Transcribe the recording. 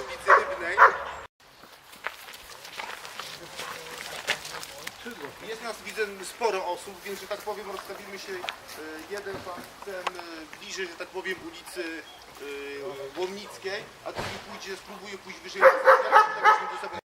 ulicy Rybnej. Jest nas, widzę, sporo osób, więc, że tak powiem, rozstawimy się y, jeden pan ten y, bliżej, że tak powiem, ulicy y, Łomnickiej, a drugi pójdzie, spróbuje pójść wyżej. Tak, żebyśmy.